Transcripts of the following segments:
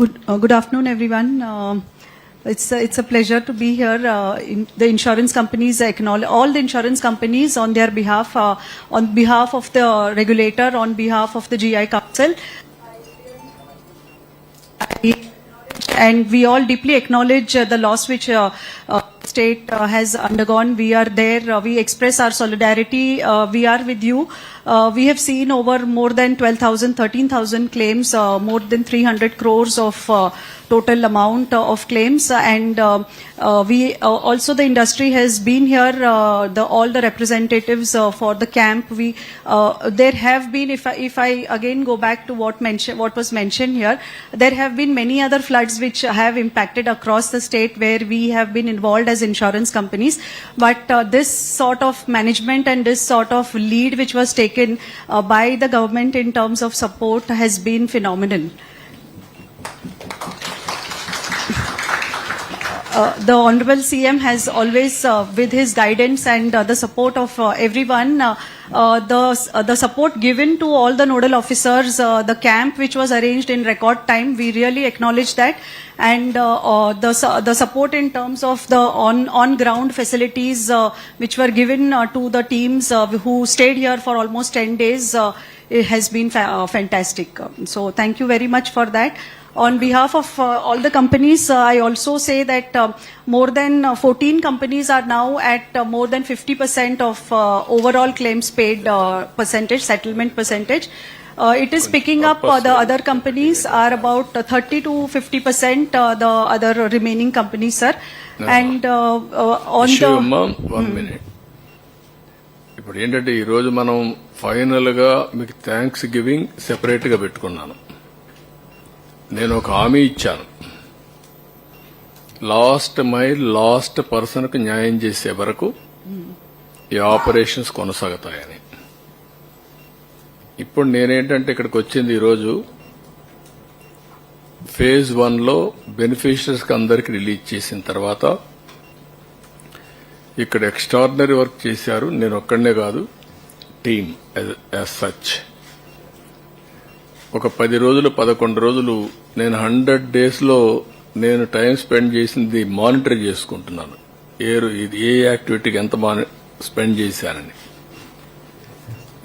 Good, uh, good afternoon, everyone. Um it's a, it's a pleasure to be here. Uh, in the insurance companies acknowledge all the insurance companies on their behalf, uh, on behalf of the regulator, on behalf of the GI Council. And we all deeply acknowledge uh, the loss which uh, uh, state uh, has undergone. We are there. Uh, we express our solidarity. Uh, we are with you. Uh, we have seen over more than 12,000, 13,000 claims, uh, more than 300 crores of uh, total amount uh, of claims. And uh, uh, we also the industry has been here. The all the representatives for the camp. We there have been. If I, if I again go back to what mention what was mentioned here, there have been many other floods which have impacted across the state where we have been involved as insurance companies. But this sort of management and this sort of lead which was taken uh, by the government in terms of support has been phenomenal. Uh, the Honorable CM has always, uh, with his guidance and uh, the support of uh, everyone, uh, the, uh, the support given to all the nodal officers, uh, the camp which was arranged in record time, we really acknowledge that. And uh, uh, the, the support in terms of the on, on ground facilities uh, which were given uh, to the teams uh, who stayed here for almost 10 days uh, it has been fa- uh, fantastic. Um, So thank you very much for that. On behalf of uh, all the companies, uh, I also say that uh, more than uh, 14 companies are now at uh, more than 50% of uh, overall claims paid uh, percentage, settlement percentage. Uh, it is picking up, uh, the other companies are about uh, 30 to 50%, uh, the other remaining companies, sir. And uh, uh, on the... one minute ఇప్పుడు ఏంటంటే ఈ రోజు మనం ఫైనల్గా మీకు thanks giving సెపరేట్గా పెట్టుకున్నాను నేను ఒక హామీ ఇచ్చాను. లాస్ట్ మైల్ లాస్ట్ పర్సన్కు న్యాయం చేసే వరకు ఈ ఆపరేషన్స్ కొనసాగుతాయని. ఇప్పుడు నేనేంటంటే ఇక్కడికి వచ్చింది ఈరోజు ఫేజ్ వన్లో బెనిఫిషరీస్కి అందరికి రిలీజ్ చేసిన తర్వాత ఇక్కడ ఎక్స్ట్రాడినరీ వర్క్ చేశారు నేను ఒక్కడనే కాదు టీమ్ యాజ్ సచ్ ఒక పది రోజులు పదకొండు రోజులు నేను హండ్రెడ్ డేస్లో నేను టైం స్పెండ్ చేసింది మానిటర్ చేసుకుంటున్నాను. ఏ ఇది ఏ యాక్టివిటీకి ఎంత స్పెండ్ చేశానని.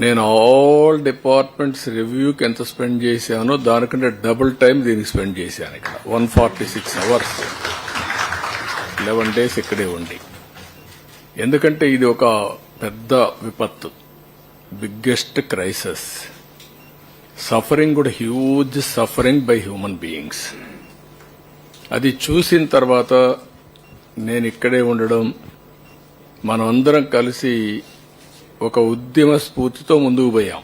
నేను ఆల్ డిపార్ట్మెంట్స్ రివ్యూకి ఎంత స్పెండ్ చేశానో దానికంటే డబుల్ టైం దీనికి స్పెండ్ చేశాను ఇక్కడ. One forty six hours. Eleven days ఇక్కడే ఉండి. ఎందుకంటే ఇది ఒక పెద్ద విపత్తు. Biggest crisis. సఫరింగ్ కూడా huge suffering by human beings అది చూసిన తర్వాత నేను ఇక్కడే ఉండడం మనమందరం కలిసి ఒక ఉద్యమ స్ఫూర్తితో ముందుకు పోయాం.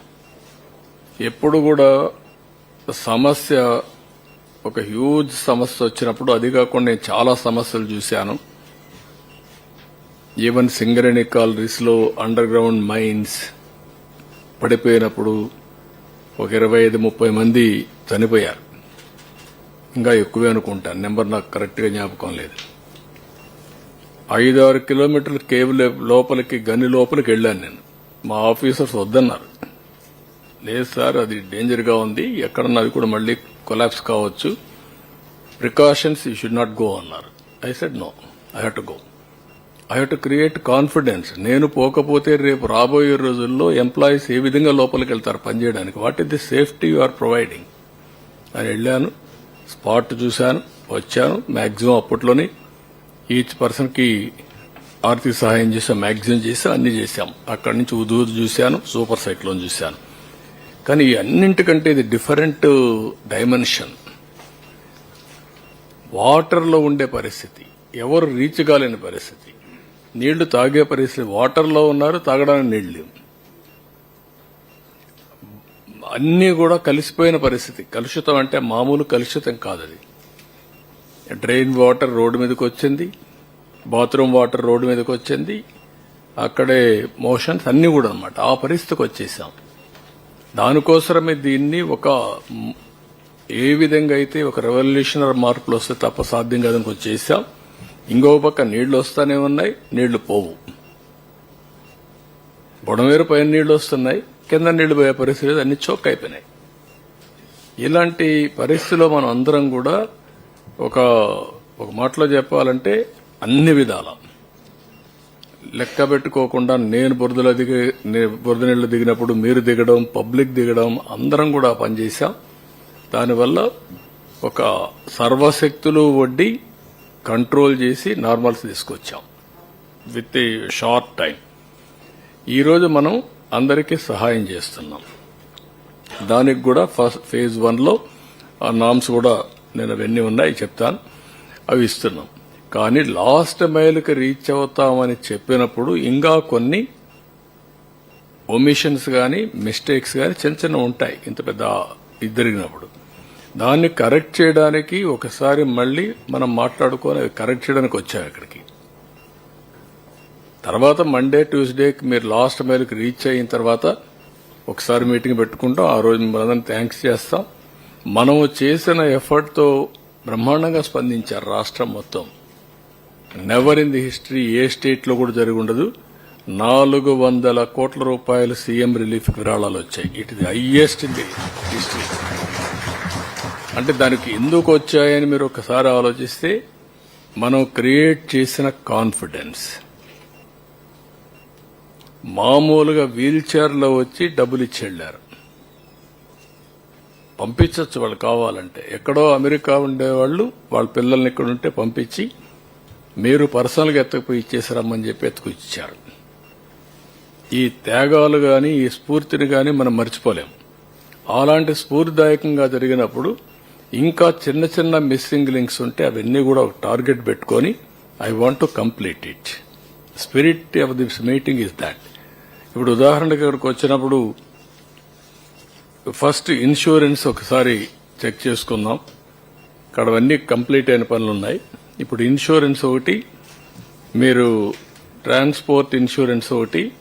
ఎప్పుడు కూడా సమస్య ఒక హ్యూజ్ సమస్య వచ్చినప్పుడు అది కాకుండా నేను చాలా సమస్యలు చూశాను. ఈవెన్ సింగరేణి కాలరీస్లో అండర్ గ్రౌండ్ మైన్స్ పడిపోయినప్పుడు ఒక ఇరవై ఐదు ముప్పై మంది చనిపోయారు. ఇంకా ఎక్కువే అనుకుంటాను. నెంబర్ నాకు కరెక్ట్గా జ్ఞాపకం లేదు. ఐదు ఆరు కిలోమీటర్ల కేబుల్ లోపలికి గని లోపలికి వెళ్ళాను నేను. మా ఆఫీసర్స్ వద్దన్నారు. లేదు సార్ అది డేంజర్గా ఉంది. ఎక్కడన్నా అది కూడా మళ్ళీ కొలాప్స్ కావచ్చు. Precautions you should not go అన్నారు. I said no. I have to go. I to create confidence నేను పోకపోతే రేపు రాబోయే రోజుల్లో ఎంప్లాయీస్ ఏ విధంగా లోపలికి వెళ్తారు పనిచేయడానికి what is the safety you are providing అని వెళ్ళాను. స్పాట్ చూశాను. వచ్చాను. మ్యాక్సిమం అప్పట్లోనే ఈచ్ పర్సన్కి ఆర్థిక సహాయం చేసాం మ్యాక్సిమం చేసాం అన్ని చేశాం. అక్కడి నుంచి ఉదూదు చూశాను. సూపర్ సైక్లోన్ చూశాను. కానీ ఈ అన్నింటికంటే ఇది డిఫరెంట్ డైమెన్షన్ వాటర్లో ఉండే పరిస్థితి. ఎవరు రీచ్ కాలేని పరిస్థితి. నీళ్ళు తాగే పరిస్థితి. వాటర్లో ఉన్నారు తాగడానికి నీళ్ళు లేవు. అన్నీ కూడా కలిసిపోయిన పరిస్థితి. కలుషితం అంటే మామూలు కలుషితం కాదు అది డ్రైన్ వాటర్ రోడ్డు మీదకి వచ్చింది బాత్రూమ్ వాటర్ రోడ్డు మీదకి వచ్చింది అక్కడే మోషన్స్ అన్ని కూడా అనమాట ఆ పరిస్థితికి వచ్చేసాం. దానికోసమే దీన్ని ఒక ఏ విధంగా అయితే ఒక రెవల్యూషనరీ మార్పులు వస్తే తప్ప సాధ్యం కాదని చేశాం. ఇంకో పక్క నీళ్ళు వస్తానే ఉన్నాయి నీళ్ళు పోవు. బుడమేరు పైన నీళ్ళు వస్తున్నాయి కింద నీళ్ళు పోయే పరిస్థితి అన్ని చోక్ అయిపోయినాయి. ఇలాంటి పరిస్థితిలో మనం అందరం కూడా ఒక ఒక మాటలో చెప్పాలంటే అన్ని విధాల. లెక్క పెట్టుకోకుండా నేను బురదలో దిగి బురద నీళ్ళు దిగినప్పుడు మీరు దిగడం పబ్లిక్ దిగడం అందరం కూడా పనిచేశాం దానివల్ల ఒక సర్వశక్తులు వడ్డీ కంట్రోల్ చేసి నార్మల్స్ తీసుకొచ్చాం. With a short time. ఈరోజు మనం అందరికీ సహాయం చేస్తున్నాం. దానికి కూడా ఫస్ట్ ఫేజ్ వన్లో ఆ నామ్స్ కూడా నేను అవన్నీ ఉన్నాయి చెప్తాను. అవి ఇస్తున్నాం. కానీ లాస్ట్ మైల్కి రీచ్ అవుతామని చెప్పినప్పుడు ఇంకా కొన్ని ఒమిషన్స్ కానీ మిస్టేక్స్ కానీ చిన్న చిన్న ఉంటాయి. ఇంత పెద్ద ఇది జరిగినప్పుడు దాన్ని కరెక్ట్ చేయడానికి ఒకసారి మళ్ళీ మనం మాట్లాడుకొని కరెక్ట్ చేయడానికి వచ్చాం ఇక్కడికి తర్వాత మండే ట్యూస్డేకి మీరు లాస్ట్ మైల్కి రీచ్ అయిన తర్వాత ఒకసారి మీటింగ్ పెట్టుకుంటాం. ఆ రోజు మనందరం థ్యాంక్స్ చేస్తాం. మనం చేసిన ఎఫర్ట్తో బ్రహ్మాండంగా స్పందించారు రాష్ట్రం మొత్తం. Never in the history a స్టేట్లో కూడా జరిగి ఉండదు. నాలుగు వందల కోట్ల రూపాయలు సీఎం రిలీఫ్ విరాళాలు వచ్చాయి. It the highest in the history అంటే దానికి ఎందుకు వచ్చాయని మీరు ఒకసారి ఆలోచిస్తే మనం క్రియేట్ చేసిన కాన్ఫిడెన్స్. మామూలుగా వీల్ చైర్లో వచ్చి డబ్బులు ఇచ్చి వెళ్ళారు పంపించవచ్చు వాళ్ళు కావాలంటే. ఎక్కడో అమెరికా ఉండేవాళ్ళు వాళ్ళ పిల్లల్ని ఇక్కడ ఉంటే పంపించి మీరు పర్సనల్గా ఎత్తకపోయి ఇచ్చేసి రమ్మని చెప్పి ఎత్తుకు ఇచ్చారు ఈ త్యాగాలు కానీ ఈ స్ఫూర్తిని కానీ మనం మర్చిపోలేం. అలాంటి స్ఫూర్తిదాయకంగా జరిగినప్పుడు ఇంకా చిన్న చిన్న మిస్సింగ్ లింక్స్ ఉంటే అవన్నీ కూడా ఒక టార్గెట్ పెట్టుకొని I want to complete it spirit of this meeting is that ఇప్పుడు ఉదాహరణకి ఇక్కడికి వచ్చినప్పుడు ఫస్ట్ ఇన్సూరెన్స్ ఒకసారి చెక్ చేసుకుందాం. ఇక్కడ అవన్నీ కంప్లీట్ అయిన పనులు ఉన్నాయి. ఇప్పుడు ఇన్సూరెన్స్ ఒకటి మీరు ట్రాన్స్పోర్ట్ ఇన్సూరెన్స్ ఒకటి